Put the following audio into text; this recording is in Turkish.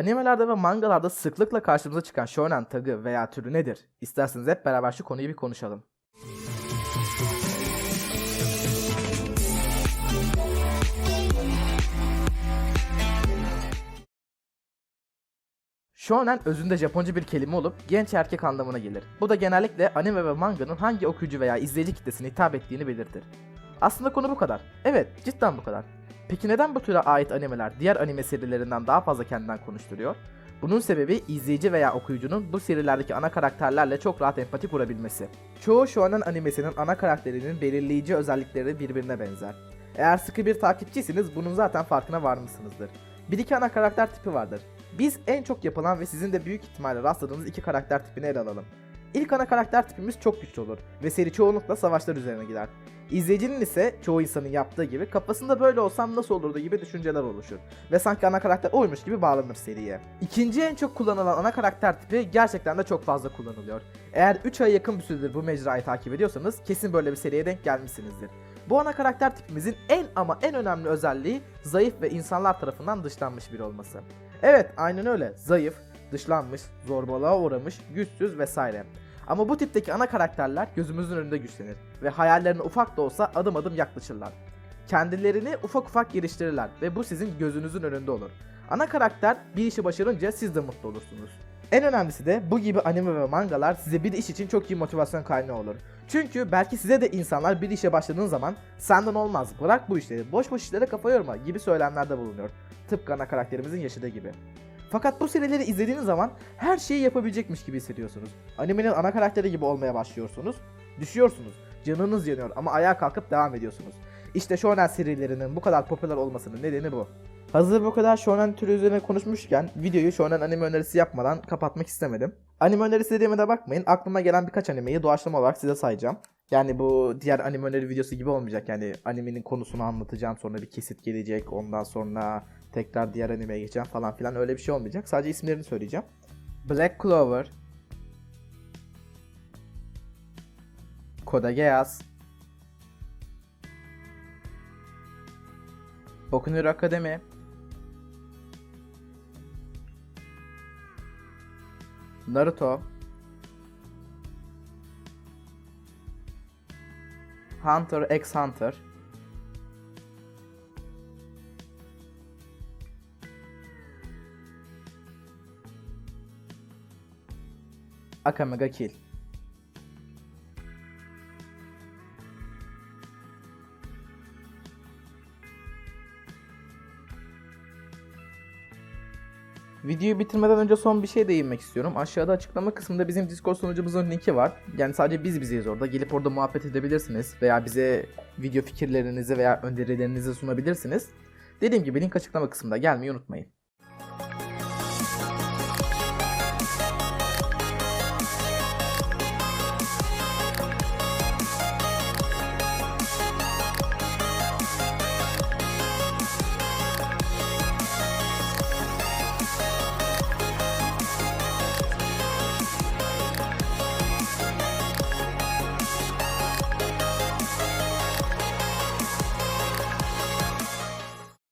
Animelerde ve mangalarda sıklıkla karşımıza çıkan shonen tagı veya türü nedir? İsterseniz hep beraber şu konuyu bir konuşalım. Shonen özünde Japonca bir kelime olup genç erkek anlamına gelir. Bu da genellikle anime ve manganın hangi okuyucu veya izleyici kitlesine hitap ettiğini belirtir. Aslında konu bu kadar. Evet, cidden bu kadar. Peki neden bu türe ait animeler diğer anime serilerinden daha fazla kendinden konuşturuyor? Bunun sebebi izleyici veya okuyucunun bu serilerdeki ana karakterlerle çok rahat empati kurabilmesi. Çoğu shonen animesinin ana karakterinin belirleyici özellikleri birbirine benzer. Eğer sıkı bir takipçiyseniz bunun zaten farkına varmışsınızdır. Bir iki ana karakter tipi vardır. Biz en çok yapılan ve sizin de büyük ihtimalle rastladığınız iki karakter tipini ele alalım. İlk ana karakter tipimiz çok güçlü olur ve seri çoğunlukla savaşlar üzerine gider. İzleyicinin ise çoğu insanın yaptığı gibi kafasında böyle olsam nasıl olurdu gibi düşünceler oluşur ve sanki ana karakter oymuş gibi bağlanır seriye. İkinci en çok kullanılan ana karakter tipi gerçekten de çok fazla kullanılıyor. Eğer 3 aya yakın bir süredir bu mecrayı takip ediyorsanız kesin böyle bir seriye denk gelmişsinizdir. Bu ana karakter tipimizin en ama en önemli özelliği zayıf ve insanlar tarafından dışlanmış biri olması. Evet aynen öyle zayıf, dışlanmış, zorbalığa uğramış, güçsüz vesaire. Ama bu tipteki ana karakterler gözümüzün önünde güçlenir ve hayallerine ufak da olsa adım adım yaklaşırlar. Kendilerini ufak ufak geliştirirler ve bu sizin gözünüzün önünde olur. Ana karakter bir işi başarınca siz de mutlu olursunuz. En önemlisi de bu gibi anime ve mangalar size bir iş için çok iyi motivasyon kaynağı olur. Çünkü belki size de insanlar bir işe başladığın zaman senden olmaz bırak bu işleri boş boş işlere kafa yorma gibi söylemlerde bulunuyor. Tıpkı ana karakterimizin yaşadığı gibi. Fakat bu serileri izlediğiniz zaman her şeyi yapabilecekmiş gibi hissediyorsunuz. Animenin ana karakteri gibi olmaya başlıyorsunuz. Düşüyorsunuz. Canınız yanıyor ama ayağa kalkıp devam ediyorsunuz. İşte shonen serilerinin bu kadar popüler olmasının nedeni bu. Hazır bu kadar shonen türü üzerine konuşmuşken videoyu shonen anime önerisi yapmadan kapatmak istemedim. Anime önerisi dediğime de bakmayın. Aklıma gelen birkaç animeyi doğaçlama olarak size sayacağım. Yani bu diğer anime öneri videosu gibi olmayacak. Yani animenin konusunu anlatacağım sonra bir kesit gelecek. Ondan sonra tekrar diğer animeye geçeceğim falan filan. Öyle bir şey olmayacak. Sadece isimlerini söyleyeceğim. Black Clover. Koda Geass Boku Hero Academy Naruto. Hunter x Hunter Akame ga Kill Videoyu bitirmeden önce son bir şey değinmek istiyorum. Aşağıda açıklama kısmında bizim Discord sunucumuzun linki var. Yani sadece biz bizeyiz orada. Gelip orada muhabbet edebilirsiniz. Veya bize video fikirlerinizi veya önerilerinizi sunabilirsiniz. Dediğim gibi link açıklama kısmında gelmeyi unutmayın.